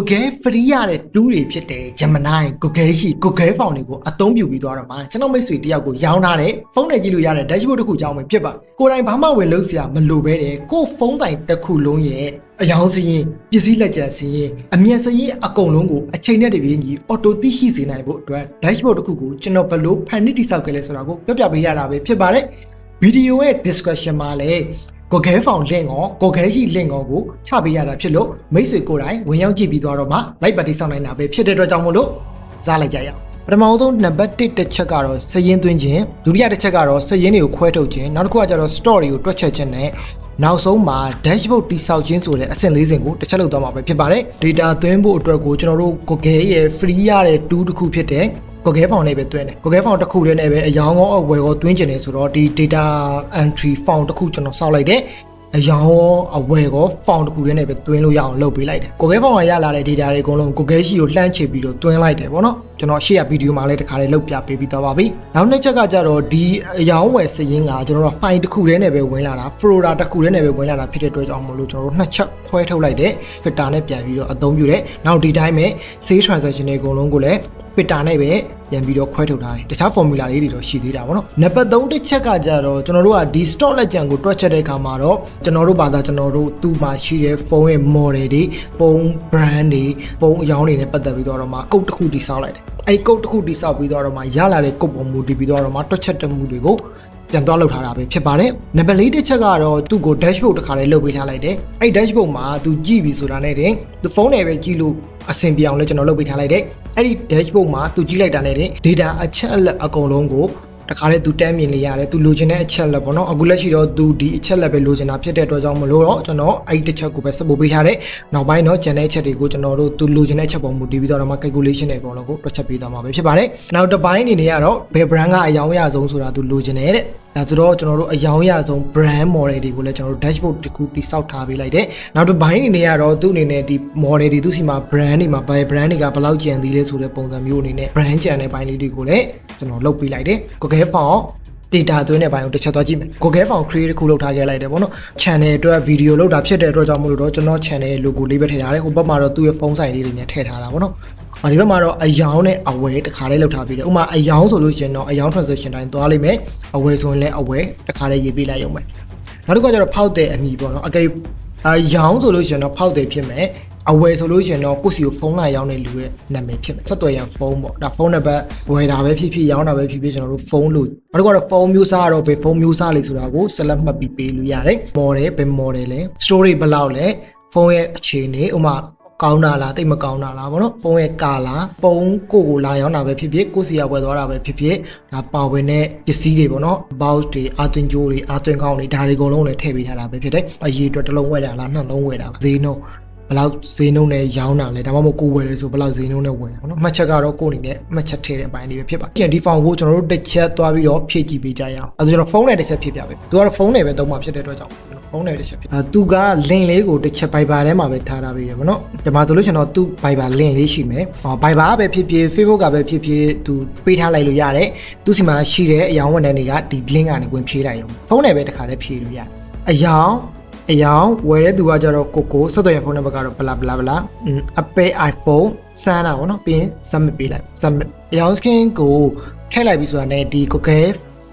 Google free ရတဲ့ tool တွေဖြစ်တဲ့ Gemini Google ရှိ Google Phone တွေကိုအသုံးပြုပြီးသွားတော့မှကျွန်တော်မိတ်ဆွေတယောက်ကိုရောင်းထားတဲ့ဖုန်းနဲ့ကြည့်လို့ရတဲ့ dashboard တစ်ခုကြောင်းပဲဖြစ်ပါကိုယ်တိုင်ဘာမှဝင်လို့စရာမလိုပဲတဲ့ကိုယ်ဖုန်းတိုင်တစ်ခုလုံးရဲ့အယောင်စင်းရင်ပစ္စည်းလက်ကျန်စင်းရင်အမြင်စင်းရင်အကုန်လုံးကိုအချိန်နဲ့တပြေးညီ auto သိရှိစေနိုင်ဖို့အတွက် dashboard တစ်ခုကိုကျွန်တော်ဘယ်လိုဖန်တီးတိစောက်ခဲ့လဲဆိုတာကိုပြပြပေးရတာပဲဖြစ်ပါတယ်ဗီဒီယိုရဲ့ description မှာလည်း Google Phone link ကို Google ရှိ link ကိုကိုချပေးရတာဖြစ်လို့မိတ်ဆွေကိုယ်တိုင်ဝင်ရောက်ကြည့်ပြီးသွားတော့မှ like ပတ်တိစောင့်နိုင်တာပဲဖြစ်တဲ့အတွက်ကြောင့်မို့လို့စားလိုက်ကြရအောင်ပထမဆုံးနံပါတ်1တစ်ချက်ကတော့စည်ရင်းသွင်းခြင်းဒုတိယတစ်ချက်ကတော့စည်ရင်းတွေကိုခွဲထုတ်ခြင်းနောက်တစ်ခုကကျတော့ store တွေကိုတွက်ချက်ခြင်းနဲ့နောက်ဆုံးမှာ dashboard တိစောက်ခြင်းဆိုတဲ့အဆင့်၄ဆင့်ကိုတစ်ချက်လောက်သွားမှာပဲဖြစ်ပါတယ် data သွင်းဖို့အတွက်ကိုကျွန်တော်တို့ Google ရဲ့ free ရတဲ့ tool တစ်ခုဖြစ်တဲ့ Google Form နဲ့ပဲတွင်းတယ် Google Form တစ်ခုတည်းနဲ့ပဲအယောင်ရောအဝယ်ရောတွင်းကျင်နေဆိုတော့ဒီ data entry form တစ်ခုကျွန်တော်စောက်လိုက်တယ်အယောင်ရောအဝယ်ရော form တစ်ခုတည်းနဲ့ပဲတွင်းလို့ရအောင်လုပ်ပေးလိုက်တယ် Google Form ကရလာတဲ့ data တွေအကုန်လုံး Google ရှိကိုလှမ်းချပြီးတော့တွင်းလိုက်တယ်ပေါ့နော်ကျွန်တော်ရှေ့ရဗီဒီယိုမှာလည်းတစ်ခါလေးလုပ်ပြပေးပြီးသွားပါပြီနောက်နှစ်ချက်ကကြတော့ဒီအယောင်ဝယ်စည်ရင်းကကျွန်တော်တို့ file တစ်ခုတည်းနဲ့ပဲဝင်လာတာ folder တစ်ခုတည်းနဲ့ပဲဝင်လာတာဖြစ်တဲ့အတွက်ကြောင့်မလို့ကျွန်တော်တို့နှစ်ချက်ခွဲထုတ်လိုက်တယ် filter နဲ့ပြန်ပြီးတော့အသုံးပြုတယ်နောက်ဒီတိုင်းပဲ save transaction တွေအကုန်လုံးကိုလည်း filter နဲ့ပဲပြန်ပြီးတော့ခွဲထုတ်ထားတယ်တခြား formula လေးတွေတော့ရှိသေးတာပေါ့နော်နံပါတ်3တစ်ချက်ကကြတော့ကျွန်တော်တို့ကဒီ stock လက်ကျန်ကိုတွက်ချက်တဲ့အခါမှာတော့ကျွန်တော်တို့ဘာသာကျွန်တော်တို့သူ့မှာရှိတဲ့ဖုန်းရဲ့ model တွေဖုန်း brand တွေဖုန်းအယောင်းတွေနဲ့ပတ်သက်ပြီးတော့မှကုတ်တစ်ခုတိစောက်လိုက်တယ်အဲဒီကုတ်တစ်ခုတိစောက်ပြီးတော့မှရလာတဲ့ကုတ်ပုံမူတည်ပြီးတော့မှတွက်ချက်တဲ့မှုတွေကိုပြန်သွားလောက်ထားတာပဲဖြစ်ပါတယ်နံပါတ်၄တစ်ချက်ကတော့သူ့ကို dashboard တစ်ခါလေးလုပ်ပေးထားလိုက်တယ်အဲ့ dashboard မှာသူကြည့်ပြီဆိုတာနဲ့တင်သူဖုန်းနဲ့ပဲကြည့်လို့အဆင်ပြေအောင်လဲကျွန်တော်လုပ်ပေးထားလိုက်တယ် အဲ့ဒီ dashboard မှာသူကြည့်လိုက်တာနဲ့တင် data အချက်အလက်အကုန်လုံးကိုတခါလေသူတန်းမြင်နေရတယ်သူလိုချင်တဲ့အချက်လက်ပေါ့နော်အခုလက်ရှိတော့သူဒီအချက်လက်ပဲလိုချင်တာဖြစ်တဲ့အတွက်ကြောင့်မလို့တော့ကျွန်တော်အဲ့ဒီတစ်ချက်ကိုပဲစပို့ပေးထားတယ်နောက်ပိုင်းတော့ကျန်တဲ့အချက်တွေကိုကျွန်တော်တို့သူလိုချင်တဲ့အချက်ပေါ်မူတည်ပြီးတော့မှ calculation တွေအကုန်လုံးကိုတွက်ချက်ပေးသွားမှာပဲဖြစ်ပါတယ်နောက်တစ်ပိုင်းအနေနဲ့ကတော့ဘယ် brand ကအယောင်ရဆုံးဆိုတာသူလိုချင်တယ်တဲ့ ဒါဆိုတော့ကျွန်တော်တို့အယောင်ရဆုံး brand model တွေကိုလည်းကျွန်တော်တို့ dashboard တစ်ခုတိစောက်ထားပေးလိုက်တယ်နောက်တစ်ပိုင်းအနေနဲ့ကတော့သူ့အနေနဲ့ဒီ model တွေသူစီမှာ brand တွေမှာဘယ် brand တွေကဘယ်လောက်ကျန်သေးလဲဆိုတဲ့ပုံစံမျိုးအနေနဲ့ brand ကျန်တဲ့ပိုင်းလေးတွေကိုလည်းကျွန်တော်လုပ်ပေးလိုက်တယ် Google Form data သွင်းတဲ့ဘိုင်းကိုတစ်ချက်သွားကြည့်မယ် Google Form create တစ်ခုလုပ်ထားခဲ့လိုက်တယ်ပေါ့နော် channel အတွက် video လုပ်တာဖြစ်တဲ့အတွက်ကြောင့်မို့လို့တော့ကျွန်တော် channel logo လေးပဲထည့်ထားတယ်ဟိုဘက်မှာတော့သူ့ရဲ့ဖုန်းဆိုင်လေးတွေနဲ့ထည့်ထားတာပေါ့နော်အော် ဒီဘက်မှာတော့အယောင်နဲ့အဝယ်တစ်ခါလေးလောက်ထားပြီးတယ်ဥပမာအယောင်ဆိုလို့ရှိရင်တော့အယောင် transaction တိုင်းသွားလိမ့်မယ်အဝယ်ဆိုရင်လည်းအဝယ်တစ်ခါလေးရေးပေးလိုက်ရုံပဲနောက်တစ်ခါကျတော့ဖောက်တဲ့အမည်ပေါ့နော်အကယ်အယောင်ဆိုလို့ရှိရင်တော့ဖောက်တယ်ဖြစ်မယ်အဝယ်ဆိုလို့ရှိရင်တော့ကိုယ့်စီကိုဖုန်းလာရောက်နေလူရဲ့နာမည်ဖြစ်မယ်ဆက်သွယ်ရန်ဖုန်းပေါ့ဒါဖုန်းနံပါတ်ဝယ်တာပဲဖြစ်ဖြစ်ရောင်းတာပဲဖြစ်ဖြစ်ကျွန်တော်တို့ဖုန်းလို့နောက်တစ်ခါတော့ဖုန်းမျိုးစားကတော့ဘယ်ဖုန်းမျိုးစားလေးဆိုတာကိုဆက်လက်မှတ်ပြီးပေးလို့ရတယ် model ဘယ် model လဲ story ဘယ်လောက်လဲဖုန်းရဲ့အခြေအနေဥပမာ ကောင်းတာလားတိတ်မကောင်းတာလားဗောနော်ပုံရဲ့ကာလာပုံကိုကိုလာရောက်တာပဲဖြစ်ဖြစ်ကိုစီရဝယ်သွားတာပဲဖြစ်ဖြစ်ဒါပါဝင်တဲ့ပစ္စည်းတွေဗောနော် box တွေအာသွင်းကြိုးတွေအာသွင်းကောင်းတွေဒါတွေအကုန်လုံးလည်းထည့်ပေးထားတာပဲဖြစ်တယ်အရေးအတွက်တစ်လုံးဝယ်တာလားနှစ်လုံးဝယ်တာလားဈေးနှုန်း ဘယ်လောက်ဈေးနှုန်းနဲ့ရောင်းတာလဲဒါမှမဟုတ်ကိုဝယ်တယ်ဆိုဘယ်လောက်ဈေးနှုန်းနဲ့ဝယ်တာဗောနော်မှတ်ချက်ကတော့ကိုအနေနဲ့မှတ်ချက်ထည့်တဲ့အပိုင်းလေးပဲဖြစ်ပါပြန်ဒီဖောင်ကိုကျွန်တော်တို့တစ်ချက်သွားပြီးတော့ဖြည့်ကြည့်ပေးကြရအောင်အဲဒါကျွန်တော်ဖုန်းနဲ့တစ်ချက်ဖြည့်ပြပေးသူကတော့ဖုန်းနဲ့ပဲသုံးမှာဖြစ်တဲ့အတွက်ကြောင့်ဖုန်းနဲ့တစ်ချက်ဖြည့်အဲသူက link လေးကိုတစ်ချက် Viber ထဲမှာပဲထားထားပေးတယ်ဗောနော်ဒီမှာဆိုလို့ကျွန်တော်သူ Viber link လေးရှိမယ်ဟော Viber ကပဲဖြစ်ဖြစ် Facebook ကပဲဖြစ်ဖြစ်သူပေးထားလိုက်လို့ရတယ်သူစီမှာရှိတဲ့အယောင်ဝန်ထမ်းတွေကဒီ link ကနေဝင်ဖြည့်လိုက်ရုံဖုန်းနဲ့ပဲတစ်ခါလေးဖြည့်လို့ရတယ်အယောင် အယောင်ဝယ်တဲ့သူကကြတော့ကိုကိုဆက်သွယ်ရဖုန်းနံပါတ်ကတော့ဘလာဘလာဘလာအပေ iPhone စမ်းတာဗောနော်ပြီးရင် submit ပေးလိုက် submit အယောင် skin ကိုထည့်လိုက်ပြီဆိုတာနဲ့ဒီ Google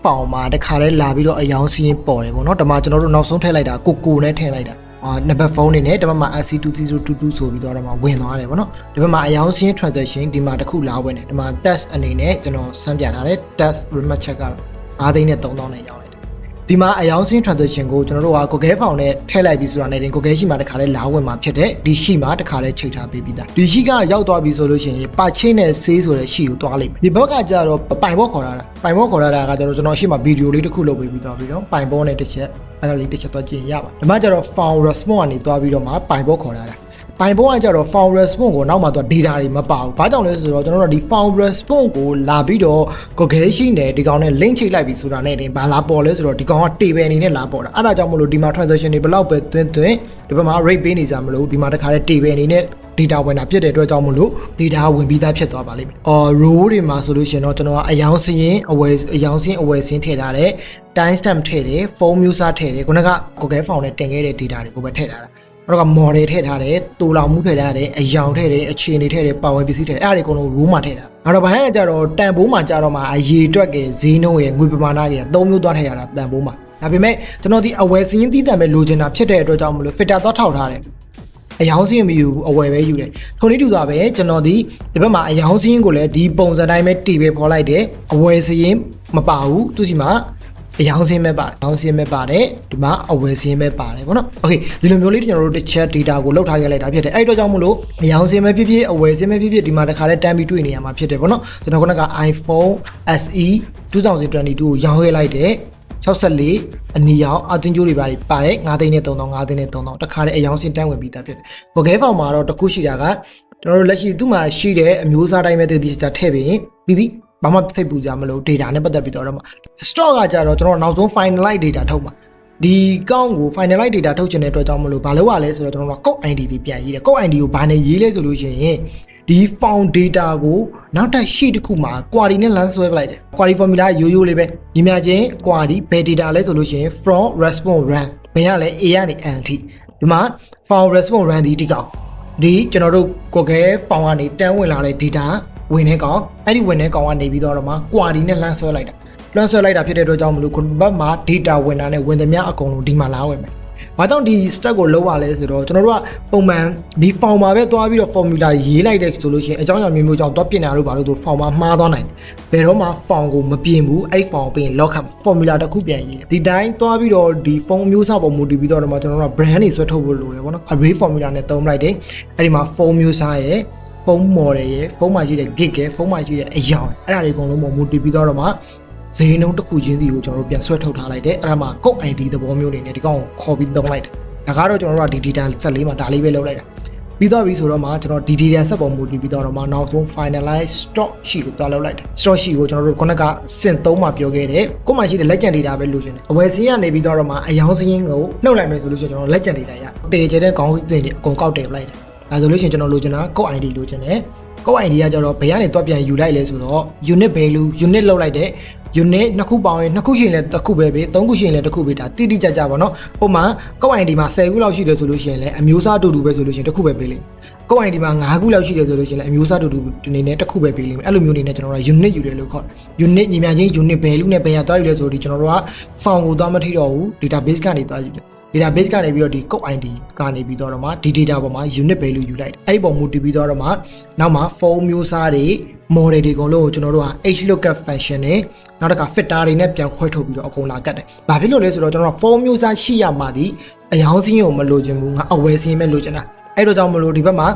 ပေါင်မှာတခါလဲလာပြီးတော့အယောင်စီးရင်ပေါ်တယ်ဗောနော်ဒီမှာကျွန်တော်တို့နောက်ဆုံးထည့်လိုက်တာကိုကိုနဲ့ထည့်လိုက်တာအာနံပါတ်ဖုန်းနေနဲ့ဒီဘက်မှာ RC2022 ဆိုပြီးတော့ဒီမှာဝင်သွားတယ်ဗောနော်ဒီဘက်မှာအယောင်စီး transaction ဒီမှာတစ်ခုလာဝင်တယ်ဒီမှာ test အနေနဲ့ကျွန်တော်စမ်းပြထားတယ် test remote check ကတော့9သိန်းနဲ့3000နဲ့ရောက်တယ် ဒီမှာအယောင်စင်း transaction ကိုကျွန်တော်တို့က Google Form နဲ့ထည့်လိုက်ပြီးဆိုတာနဲ့တင် Google ရှိမှာတခါလဲလာဝင်မှာဖြစ်တဲ့ဒီရှိမှာတခါလဲချိန်ထားပေးပြီးသားဒီရှိကရောက်သွားပြီဆိုလို့ရှိရင်ပါချင်းနဲ့ဆေးဆိုတဲ့ရှိကိုတွားလိုက်မယ်ဒီဘက်ကကြတော့ပိုင်ဘောခေါ်လာတာပိုင်ဘောခေါ်လာတာကကျွန်တော်ကျွန်တော်ရှိမှာဗီဒီယိုလေးတစ်ခုလုပ်ပေးပြီးသွားပြီးတော့ပိုင်ဘောနဲ့တစ်ချက်အဲ့ဒါလေးတစ်ချက်သွားကြည့်ရပါဒီမှာကျတော့ found response ကနေတွားပြီးတော့မှပိုင်ဘောခေါ်လာတာ ပိုင်ပုံးကကြတော့ found response ကိုနောက်မှတော့ data တွေမပါဘူး။ဘာကြောင့်လဲဆိုတော့ကျွန်တော်တို့ဒီ found response ကိုလာပြီးတော့ Google ရှိနေဒီကောင်နဲ့ link ချိတ်လိုက်ပြီဆိုတာနဲ့တင်ဘာလာပေါ်လဲဆိုတော့ဒီကောင်က table အနေနဲ့လာပေါ်တာ။အဲ့ဒါကြောင့်မလို့ဒီမှာ transaction တွေဘယ်လောက်ပဲသွင်းသွင်းဒီဘက်မှာ rate ပေးနေကြမလို့ဒီမှာတခါလဲ table အနေနဲ့ data ဝင်တာဖြစ်တဲ့အတွက်ကြောင့်မလို့ data ဝင်ပြီးသားဖြစ်သွားပါလိမ့်မယ်။အော် row တွေမှာဆိုလို့ရှိရင်တော့ကျွန်တော်ကအယောင်စင်းရင်အဝယ်အယောင်စင်းအဝယ်စင်းထည့်ထားတယ်။ time stamp ထည့်တယ်ဖုန်းမျိုးစားထည့်တယ်ခုနက Google Form နဲ့တင်ခဲ့တဲ့ data တွေကိုပဲထည့်ထားတာ တော့က model ထည့်ထားတယ်တူလောင်မှုထည့်ထားတယ်အယောင်ထည့်တယ်အခြေအနေထည့်တယ်ပါဝင်ပစ္စည်းထည့်တယ်အဲ့ဒါတွေအကုန်လုံး room မှာထည့်တာနောက်တော့ဘိုင်းကကြတော့တန်ဖိုးမှာကြတော့မှအရေတွက်ကဈေးနှုန်းရဲ့ငွေပမာဏတွေသုံးမျိုးသွားထည့်ရတာတန်ဖိုးမှာဒါပေမဲ့ကျွန်တော်ဒီအဝယ်စင်းတီးတန်ပဲလိုချင်တာဖြစ်တဲ့အတွက်ကြောင့်မလို့ filter သွားထောက်ထားတယ်အယောင်စင်းမယူဘူးအဝယ်ပဲယူတယ်ထုံလေးတူတာပဲကျွန်တော်ဒီဒီဘက်မှာအယောင်စင်းကိုလည်းဒီပုံစံတိုင်းပဲတီပဲပေါ်လိုက်တယ်အဝယ်စင်းမပါဘူးသူစီမှာ အယောင်စင်းပဲပါတယ်အယောင်စင်းပဲပါတယ်ဒီမှာအဝယ်စင်းပဲပါတယ်ဗောနော်โอเคဒီလိုမျိုးလေးကျွန်တော်တို့တစ်ချက် data ကိုလောက်ထားခဲ့လိုက်တာဖြစ်တယ်အဲ့အတွက်ကြောင့်မလို့အယောင်စင်းပဲဖြစ်ဖြစ်အဝယ်စင်းပဲဖြစ်ဖြစ်ဒီမှာတစ်ခါလဲတန်းပြီးတွေ့နေရမှာဖြစ်တယ်ဗောနော်ကျွန်တော်ခုနက iPhone SE 2022ကိုရောင်းခဲ့လိုက်တယ်64အနီရောင်အတင်းကျိုးတွေပါပါတယ်9သိန်းနဲ့3000 9သိန်းနဲ့3000တခါတည်းအယောင်စင်တန်းဝင်ပြီးသားဖြစ်တယ်။ Google Form မှာတော့တစ်ခုရှိတာကကျွန်တော်တို့လက်ရှိသူ့မှာရှိတဲ့အမျိုးအစားတိုင်းပဲတည်တည်ချာထည့်ပြီးရင်ပြီးပြီ ဘာမှသိပ်ပူကြမလို့ data နဲ့ပတ်သက်ပြီးတော့တော့ stock ကကြတော့ကျွန်တော်နောက်ဆုံး finalize data ထုတ်မှာဒီကောင်းကို finalize data ထုတ်ချင်တဲ့အတွက်ကြောင့်မလို့ဘာလို့ ਆ လဲဆိုတော့ကျွန်တော်တို့က code ID တွေပြန်ရေးတယ် code ID ကိုဘာနဲ့ရေးလဲဆိုလို့ရှိရင်ဒီ found data ကိုနောက်ထပ် sheet တစ်ခုမှာ query နဲ့ lens ဆွဲပလိုက်တယ် query formula ရိုးရိုးလေးပဲညီမချင်း query ဘယ် data လဲဆိုလို့ရှိရင် from response run ဘယ်ရလဲ A ကနေ N ထိဒီမှာ found response run ဒီဒီကောင်ဒီကျွန်တော်တို့ Google found ကနေတန်းဝင်လာတဲ့ data ဝင်တဲ့ကောင်အဲ့ဒီဝင်တဲ့ကောင်ကနေပြီးတော့မှ query နဲ့ lens ဆွဲလိုက်တာလွှမ်းဆွဲလိုက်တာဖြစ်တဲ့အတွက်ကြောင့်မလို့ခုဘက်မှာ data ဝင်တာနဲ့ဝင်သမျှအကုန်လုံးဒီမှာလာဝင်မယ်။ဘာကြောင့်ဒီ step ကိုလုပ်ရလဲဆိုတော့ကျွန်တော်တို့ကပုံမှန်ဒီ form မှာပဲသွားပြီးတော့ formula ရေးလိုက်တဲ့ဆိုလို့ရှိရင်အကြောင်းအရာမျိုးမျိုးကြောင့်သွားပြင်တာလို့ဘာလို့ဆို form မှာမှားသွားနိုင်တယ်။ဘယ်တော့မှ form ကိုမပြင်ဘူးအဲ့ form ကိုပြင် lock ခတ် formula တစ်ခုပြန်ရေးတယ်။ဒီတိုင်းသွားပြီးတော့ဒီ form မျိုးစားပုံမူတည်ပြီးတော့ကျွန်တော်တို့က brand တွေဆွဲထုတ်ဖို့လိုတယ်ပေါ့နော်။ array formula နဲ့သုံးလိုက်တယ်။အဲ့ဒီမှာ form မျိုးစားရဲ့ ဖုန်း model ရဲ့ဖုန်းမှာရှိတဲ့ gig ရဲ့ဖုန်းမှာရှိတဲ့အယောင်အဲ့ဒါတွေအကုန်လုံးပုံမူတည်ပြီးတော့မှဈေးနှုန်းတစ်ခုချင်းစီကိုကျွန်တော်တို့ပြန်ဆွဲထုတ်ထားလိုက်တယ်အဲ့ဒါမှာ code ID သဘောမျိုးတွေနဲ့ဒီကောင်ကိုခေါ်ပြီးသုံးလိုက်တယ်ဒါကတော့ကျွန်တော်တို့ကဒီ data set လေးမှာဒါလေးပဲလုပ်လိုက်တာပြီးတော့ပြီဆိုတော့မှကျွန်တော်ဒီ data set ပေါ်မူတည်ပြီးတော့မှနောက်ဆုံး finalize stock sheet ကိုတွားလုပ်လိုက်တယ် stock sheet ကိုကျွန်တော်တို့ခုနကစင်သုံးမှာပြောခဲ့တယ်ကိုမှရှိတဲ့လက်ကျန် data ပဲလိုချင်တယ်အဝယ်စင်းကနေပြီးတော့မှအယောင်စင်းကိုနှုတ်လိုက်မယ်ဆိုလို့ရှိရင်ကျွန်တော်လက်ကျန် data ရတေချေတဲ့ခေါင်းစဉ်တွေအကုန်ကောက်တယ်လိုက်တယ် ဒါဆိုလို့ရှိရင်ကျွန်တော်လိုချင်တာ code ID လိုချင်တယ်ကိုယ့် ID ကကြတော့ဘယ်ကနေတွက်ပြန်ယူလိုက်လဲဆိုတော့ unit value unit လောက်လိုက်တဲ့ unit နှစ်ခုပေါင်းရင်နှစ်ခုရှိရင်လည်းတစ်ခုပဲပဲသုံးခုရှိရင်လည်းတစ်ခုပဲဒါတိတိကျကျပါเนาะပုံမှန်ကိုယ့် ID မှာ10ခုလောက်ရှိတယ်ဆိုလို့ရှိရင်လည်းအမျိုးအစားအတူတူပဲဆိုလို့ရှိရင်တစ်ခုပဲပေးလိမ့်ကိုယ့် ID မှာ9ခုလောက်ရှိတယ်ဆိုလို့ရှိရင်လည်းအမျိုးအစားအတူတူအနေနဲ့တစ်ခုပဲပေးလိမ့်မယ်အဲ့လိုမျိုးအနေနဲ့ကျွန်တော်တို့က unit ယူတယ်လို့ခေါ်တယ် unit ညီမချင်း unit value နဲ့ဘယ်ရသွားယူလဲဆိုတော့ဒီကျွန်တော်တို့က form ကိုသွားမထိတော့ဘူး database ကနေသွားယူတယ် database ကနေပြီးတော့ဒီ code ID ကနေပြီးတော့မှဒီ data ပေါ်မှာ unit value ယူလိုက်တယ်အဲ့ဒီပုံမူတည်ပြီးတော့မှနောက်မှာ form မျိုးစားတွေ model တွေအကုန်လုံးကိုကျွန်တော်တို့က h lookup function နဲ့နောက်တစ်ခါ filter တွေနဲ့ပြန်ခွဲထုတ်ပြီးတော့အကုန်လာကတ်တယ်။ဘာဖြစ်လို့လဲဆိုတော့ကျွန်တော်တို့ form မျိုးစားရှိရမှဒီအယောင်စင်းကိုမလိုချင်ဘူးငါအဝယ်စင်းပဲလိုချင်တာ။အဲ့တော့ကြောင့်မလို့ဒီဘက်မှာ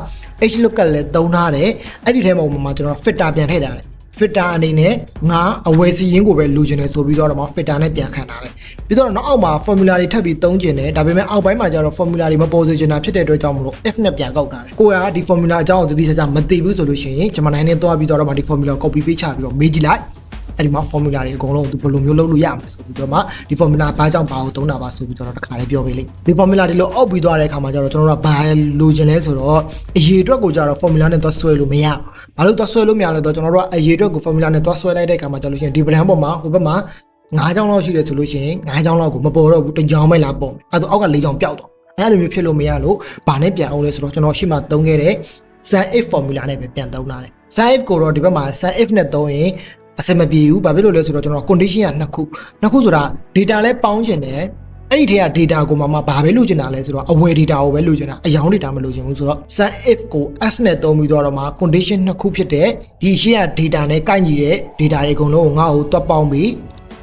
h lookup လည်းသုံးထားတယ်။အဲ့ဒီထဲမှာမှာကျွန်တော် filter ပြန်ထည့်ထားတယ်။ filter အနေနဲ့ငါအဝယ်စီရင်းကိုပဲလိုချင်တယ်ဆိုပြီးတော့မှ filter နဲ့ပြန်ခံထားတယ်။ပြီးတော့နောက်အောက်မှာ formula တွေထပ်ပြီးသုံးကျင်တယ်ဒါပေမဲ့အောက်ပိုင်းမှာကျတော့ formula တွေမပေါ်စေချင်တာဖြစ်တဲ့အတွက်ကြောင့်မလို့ f နဲ့ပြန်ကောက်ထားတယ်။ကိုကဒီ formula အကြောင်းကိုတည်တည်ချာချာမသိဘူးဆိုလို့ရှိရင်ဂျမနိုင်နဲ့တွားပြီးတော့မှဒီ formula copy paste ချပြီးတော့မေးကြည့်လိုက် အဲ့ဒီမှာ formula တွေအကုန်လုံးသူဘယ်လိုမျိုးလုပ်လို့ရမလဲဆိုပြီးတော့မှဒီ formula ဘာကြောင့်ဘာကိုသုံးတာပါဆိုပြီးတော့တစ်ခါလေးပြောပေးလိမ့်ဒီ formula တွေလို့အောက်ပြီးသွားတဲ့အခါမှာကျတော့ကျွန်တော်တို့ကဘာလိုချင်လဲဆိုတော့အရေးအတွက်ကိုကျတော့ formula နဲ့သွားဆွဲလို့မရဘာလို့သွားဆွဲလို့မရလဲတော့ကျွန်တော်တို့ကအရေးအတွက်ကို formula နဲ့သွားဆွဲလိုက်တဲ့အခါမှာကျလို့ရှိရင်ဒီ brand ပေါ်မှာဟိုဘက်မှာ9ချောင်းလောက်ရှိတယ်ဆိုလို့ရှိရင်9ချောင်းလောက်ကိုမပေါ်တော့ဘူးတစ်ချောင်းပဲလာပေါ်အဲ့တော့အောက်က4ချောင်းပျောက်သွားအဲ့လိုမျိုးဖြစ်လို့မရလို့ဘာနဲ့ပြန်အောင်လဲဆိုတော့ကျွန်တော်ရှေ့မှာသုံးခဲ့တဲ့ sun if formula နဲ့ပဲပြန်သုံးလာတယ် sun if ကိုတော့ဒီဘက်မှာ sun if နဲ့သုံးရင် အဆင်မပြေဘူးဘာဖြစ်လို့လဲဆိုတော့ကျွန်တော် condition ကနှစ်ခုနှစ်ခုဆိုတာ data လဲပေါင်းချင်တယ်အဲ့ဒီထဲက data ကိုမှမဘာပဲလိုချင်တာလဲဆိုတော့ aware data ကိုပဲလိုချင်တာအယောင် data မလိုချင်ဘူးဆိုတော့ sun if ကို s နဲ့သုံးပြီးတော့မှ condition နှစ်ခုဖြစ်တဲ့ဒီရှေ့က data နဲ့ကိုက်ညီတဲ့ data တွေအကုန်လုံးကိုငါ့ကိုတွက်ပေါင်းပြီး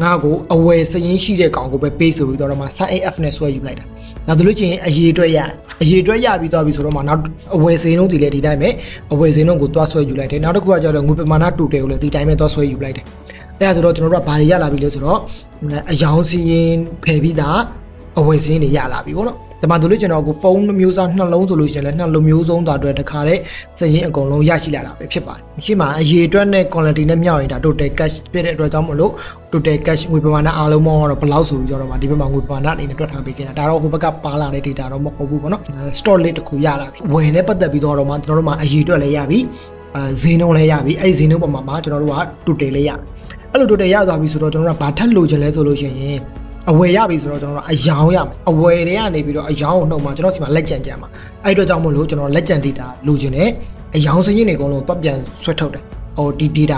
ငါ့ကိုအဝယ်စရင်ရှိတဲ့ကောင်ကိုပဲပေးဆိုပြီးတော့မှ sun if နဲ့ဆွဲယူလိုက်တာ နောက်တို့လို့ချင်းအရေးအတွက်ရအရေးအတွက်ရပြီးသွားပြီဆိုတော့မှနောက်အဝယ်စင်းလုံးဒီလေဒီတိုင်းပဲအဝယ်စင်းလုံးကိုတွားဆွဲယူလိုက်တယ်နောက်တစ်ခုကကျတော့ငွေပမာဏတူတယ်ကိုလည်းဒီတိုင်းပဲတွားဆွဲယူလိုက်တယ်အဲ့ဒါဆိုတော့ကျွန်တော်တို့ကဘာတွေရလာပြီလဲဆိုတော့အယောင်စီရင်ဖယ်ပြီးသားအဝယ်စင်းတွေရလာပြီပေါ့နော် ဒီမှာတို့လို့ကျွန်တော်ကိုဖုန်းမျိုးစားနှလုံးဆိုလို့ရှိရင်လည်းနှလုံးမျိုးစုံတာအတွက်တခါတည်းစရင်အကုန်လုံးရရှိလာတာပဲဖြစ်ပါတယ်။ရှိမှာအရေးအတွက်နဲ့ quality နဲ့မြောက်ရင်ဒါ total cash ဖြစ်တဲ့အတွက်ကြောင့်မလို့ total cash ငွေပမာဏအားလုံးပေါင်းကတော့ဘယ်လောက်ဆိုပြီးတော့မှဒီဘက်မှာငွေပမာဏအနေနဲ့တွက်ထားပေးခဲ့တာဒါတော့ဟိုဘက်ကပါလာတဲ့ data တော့မဟုတ်ဘူးပေါ့နော်။ store လေးတစ်ခုရလာပြီ။ဝယ်နဲ့ပတ်သက်ပြီးတော့မှကျွန်တော်တို့မှာအရေးအတွက်လည်းရပြီ။အဲဈေးနှုန်းလည်းရပြီ။အဲ့ဒီဈေးနှုန်းပေါ်မှာကျွန်တော်တို့က total လေးရ။အဲ့လို total ရသွားပြီဆိုတော့ကျွန်တော်တို့ကဘာထပ်လိုချင်လဲဆိုလို့ရှိရင် အဝယ်ရပြီဆိုတော့ကျွန်တော်တို့အယောင်ရမယ်အဝယ်တွေကနေပြီးတော့အယောင်ကိုနှုတ်မှာကျွန်တော်စီမှာလက်ကြံကြံမှာအဲ့အတွက်ကြောင့်မို့လို့ကျွန်တော်လက်ကြံ data လိုချင်တယ်အယောင်စင်းတွေအကုန်လုံးတော့ပြန်ဆွဲထုတ်တယ်ဟိုဒီ data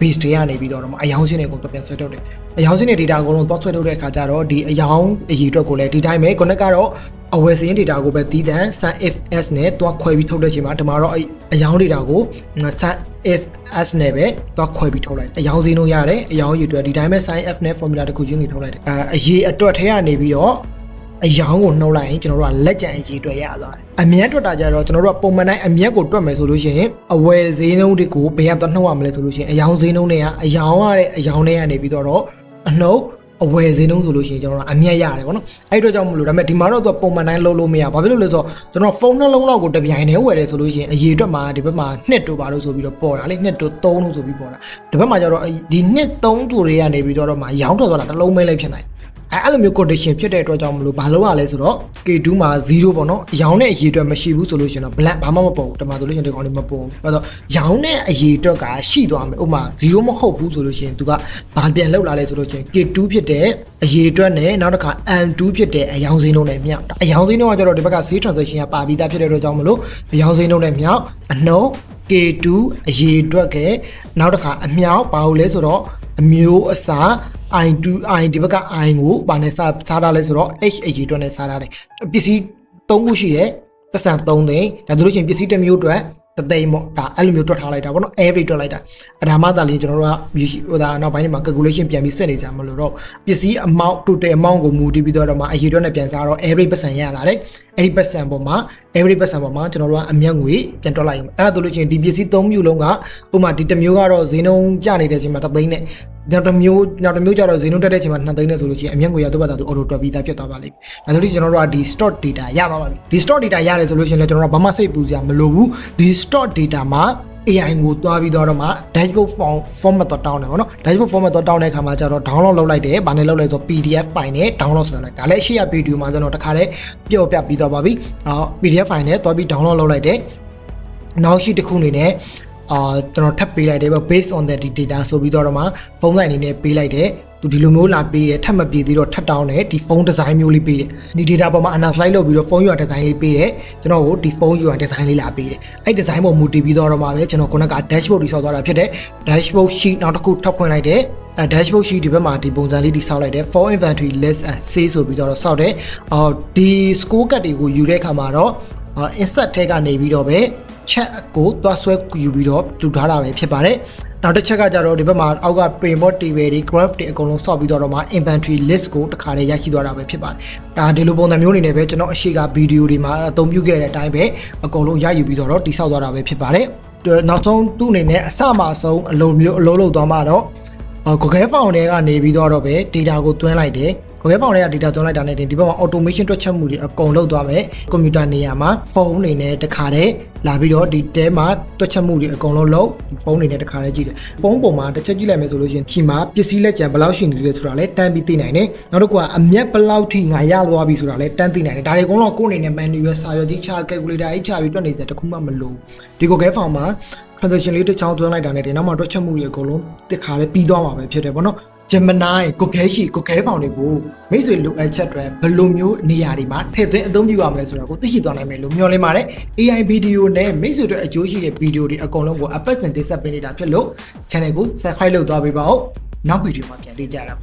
base တွေကနေပြီးတော့အယောင်စင်းတွေကိုတော့ပြန်ဆွဲထုတ်တယ်အယောင်စင်းတွေ data အကုန်လုံးတော့ဆွဲထုတ်တဲ့အခါကျတော့ဒီအယောင်အရေးအတွက်ကိုလည်းဒီတိုင်းပဲ connect ကတော့ အဝယ်စင်း data ကိုပဲတည်တံ sun if s နဲ့တွားခွဲပြီးထုတ်တဲ့ချိန်မှာဒီမှာတော့အယောင် data ကို sun if s နဲ့ပဲတွားခွဲပြီးထုတ်လိုက်အယောင်စင်းတို့ရတယ်အယောင်ရည်အတွက်ဒီတိုင်းပဲ sin f နဲ့ formula တစ်ခုချင်းနေထုတ်လိုက်တယ်အဲအရေးအတွက်ထဲကနေပြီးတော့အယောင်ကိုနှုတ်လိုက်ရင်ကျွန်တော်တို့ကလက်ကျန်အရေးအတွက်ရသွားတယ်အမြတ်တွက်တာကြတော့ကျွန်တော်တို့ကပုံမှန်တိုင်းအမြတ်ကိုတွက်မယ်ဆိုလို့ရှိရင်အဝယ်ဈေးနှုန်းတွေကိုဘယ်ကသွားနှုတ်ရမလဲဆိုလို့ရှိရင်အယောင်ဈေးနှုန်းတွေကအယောင်ရတဲ့အယောင်တွေကနေပြီးတော့အနှုတ် အဝယ်ဈေးနှုန်းဆိုလို့ရှိရင်ကျွန်တော်တို့အမြတ်ရတယ်ပေါ့နော်အဲ့အတွက်ကြောင့်မလို့ဒါပေမဲ့ဒီမှာတော့သူကပုံမှန်တိုင်းလုံးလို့မရဘာဖြစ်လို့လဲဆိုတော့ကျွန်တော်ဖုန်းနှလုံးလောက်ကိုတပြိုင်တည်းဝယ်တယ်ဆိုလို့ရှိရင်အရေးအတွက်မှာဒီဘက်မှာနှစ်တို့ပါလို့ဆိုပြီးတော့ပေါ်တာလေနှစ်တို့သုံးလို့ဆိုပြီးပေါ်တာဒီဘက်မှာကျတော့ဒီနှစ်သုံးတို့တွေကနေပြီးတော့မှရောင်းထွက်သွားတာတစ်လုံးမဲလည်းဖြစ်နိုင် အဲအဲ့လိုမျိုး condition ဖြစ်တဲ့အတွက်ကြောင့်မလို့ဘာလို့ရလဲဆိုတော့ K2 မှာ0ပေါ့နော်ရောင်းတဲ့အရေးအတွက်မရှိဘူးဆိုလို့ရှိရင်တော့ black ဘာမှမပေါ်ဘူးတမန်ဆိုလို့ရှိရင်ဒီကောင်လေးမပေါ်ဘူးအဲ့တော့ရောင်းတဲ့အရေးအတွက်ကရှိသွားမယ်ဥပမာ0မဟုတ်ဘူးဆိုလို့ရှိရင်သူကဘာပြန်လောက်လာလဲဆိုလို့ရှိရင် K2 ဖြစ်တဲ့အရေးအတွက်နဲ့နောက်တစ်ခါ L2 ဖြစ်တဲ့အယောင်စင်းလုံးနဲ့မြောက်အယောင်စင်းလုံးကကျတော့ဒီဘက်ကဈေး transaction ကပါပြီးသားဖြစ်တဲ့အတွက်ကြောင့်မလို့အယောင်စင်းလုံးနဲ့မြောက်အနှုတ် K2 အရေးအတွက်ကနောက်တစ်ခါအမြောက်ဘာလို့လဲဆိုတော့အမျိုးအစား i2 i ဒီဘက်က i ကိုဗာနဲ့စားစားထားလဲဆိုတော့ h အရေးအတွက်နဲ့စားထားတယ်ပစ္စည်း၃ခုရှိတယ်ပတ်စံ3သိန်းဒါဆိုလို့ရှိရင်ပစ္စည်းတစ်မျိုးအတွက်တသိန်းပေါ့ဒါအဲ့လိုမျိုးတွက်ထားလိုက်တာပေါ့နော် average တွက်လိုက်တာအဒါမှသာလျှင်ကျွန်တော်တို့ကဟိုဒါနောက်ပိုင်းတွေမှာ calculation ပြန်ပြီးဆက်နေကြမှာလို့တော့ပစ္စည်း amount total amount ကိုမူတည်ပြီးတော့မှအရေးအတွက်နဲ့ပြန်စားတော့ average ပတ်စံရလာတယ်အဲ့ဒီပတ်စံပေါ်မှာ average ပတ်စံပေါ်မှာကျွန်တော်တို့ကအမြတ်ငွေပြန်တွက်လိုက်ရင်အဲ့ဒါဆိုလို့ရှိရင်ဒီပစ္စည်း၃မျိုးလုံးကဥပမာဒီတစ်မျိုးကတော့ဈေးနှုန်းကျနေတဲ့အချိန်မှာတစ်သိန်းနဲ့ နောက်တစ်မျိုးနောက်တစ်မျိုးကျတော့ဈေးနှုန်းတက်တဲ့အချိန်မှာ2သိန်းနဲ့ဆိုလို့ရှိရင်အမြတ်ငွေရတော့ဘာသာသူ auto တွက်ပြီးသားဖြစ်သွားပါလိမ့်မယ်ဒါဆိုလို့ကျွန်တော်တို့ကဒီ stock data ရပါပါပြီဒီ stock data ရတယ်ဆိုလို့ရှိရင်လည်းကျွန်တော်တို့ကဘာမှစိတ်ပူစရာမလိုဘူးဒီ stock data မှာ AI ကိုတွားပြီးတော့မှ dashboard form format တော့တောင်းတယ်ဗောနော် dashboard format တော့တောင်းတဲ့အခါမှာကျတော့ download လုပ်လိုက်တယ်။ဘာနဲ့လုပ်လိုက်ဆို PDF file နဲ့ download ဆွဲလိုက်။ဒါလည်းရှေ့ရ video မှာကျွန်တော်တခါလေးပြောပြပြီးတော့ပါပြီ။အော် PDF file နဲ့တွားပြီး download လုပ်လိုက်တယ်။နောက်ရှိတစ်ခုအနေနဲ့ အာကျွန်တော်ထပ်ပေးလိုက်တယ်ပေါ့ based on that data ဆိုပြီးတော့မှဖုန်းဆိုင်အနေနဲ့ပေးလိုက်တယ်သူဒီလိုမျိုးလာပေးတယ်ထပ်မပြေသေးတော့ထပ်တောင်းတယ်ဒီဖုန်းဒီဇိုင်းမျိုးလေးပေးတယ်ဒီ data ပေါ်မှာ analyze လုပ်ပြီးတော့ဖုန်း UI design လေးပေးတယ်ကျွန်တော်ကိုဒီဖုန်း UI design လေးလာပေးတယ်အဲ့ design ပေါ်မူတည်ပြီးတော့မှပဲကျွန်တော်ခုနက dashboard တိဆောက်သွားတာဖြစ်တယ် dashboard sheet နောက်တစ်ခုထပ်ဖွင့်လိုက်တယ်အဲ dashboard sheet ဒီဘက်မှာဒီပုံစံလေးတိဆောက်လိုက်တယ် for inventory list and sales ဆိုပြီးတော့ဆောက်တယ်အော်ဒီ score card တွေကိုယူတဲ့အခါမှာတော့ insert ထဲကနေပြီးတော့ပဲ chat ကိုသွားဆွဲယူပြီးတော့လူထားတာပဲဖြစ်ပါတယ်နောက်တစ်ချက်ကကြတော့ဒီဘက်မှာအောက်က payment table တွေ graph တွေအကုန်လုံးဆော့ပြီးတော့မှ inventory list ကိုတခါလေးရရှိသွားတာပဲဖြစ်ပါတယ်ဒါဒီလိုပုံစံမျိုးအနေနဲ့ပဲကျွန်တော်အရှိကဗီဒီယိုတွေမှာအသုံးပြုခဲ့တဲ့အတိုင်းပဲအကုန်လုံးရယူပြီးတော့တိဆောက်သွားတာပဲဖြစ်ပါတယ်နောက်ဆုံးသူ့အနေနဲ့အစမှအဆုံးအလုံးမျိုးအလုံးလုံးသွားမှတော့ Google Form တွေကနေပြီးတော့ပဲ data ကိုသွင်းလိုက်တယ် Google Form တွေက data သွင်းလိုက်တာနဲ့ဒီဘက်မှာ automation တွက်ချက်မှုတွေအကုန်လုပ်သွားမယ်ကွန်ပျူတာနေရာမှာဖုန်းအနေနဲ့တခါတည်းလာပြီးတော့ဒီတဲမှာတွက်ချက်မှုတွေအကုန်လုံးလုပ်ဒီဖုန်းအနေနဲ့တခါတည်းကြည့်တယ်ဖုန်းပုံမှာတစ်ချက်ကြည့်လိုက်မယ်ဆိုလို့ရှိရင်ဒီမှာပစ္စည်းလက်ကျန်ဘယ်လောက်ရှိနေလဲဆိုတာလည်းတန်းပြီးသိနိုင်တယ်နောက်တစ်ခုကအမျက်ဘယ်လောက်ထိငါရသွားပြီဆိုတာလည်းတန်းသိနိုင်တယ်ဒါတွေအကုန်လုံးကိုယ့်အနေနဲ့ manual စာရွက်ကြီးချ calculator ကြီးချပြီးတွက်နေတဲ့တခုမှမလိုဒီ Google Form မှာ transaction လေးတစ်ချောင်းသွင်းလိုက်တာနဲ့ဒီနောက်မှာတွက်ချက်မှုတွေအကုန်လုံးတစ်ခါလေးပြီးသွားမှာပဲဖြစ်တယ်ပေါ့နော် Gemini ကိုခဲရှိကိုခဲဖောင်တွေကိုမိတ်ဆွေလိုအပ်ချက်တွေဘယ်လိုမျိုးနေရာတွေမှာထည့်သွင်းအသုံးပြုရမလဲဆိုတာကိုသိရှိသွားနိုင်မယ်လို့မျှော်လင့်ပါတယ် AI video နဲ့မိတ်ဆွေတို့အကျိုးရှိတဲ့ video တွေအကုန်လုံးကိုအပတ်စဉ်တင်ဆက်ပေးနေတာဖြစ်လို့ channel ကို subscribe လုပ်သွားပေးပါဦးနောက်ဗီဒီယိုမှာပြန်တွေ့ကြတာပေါ့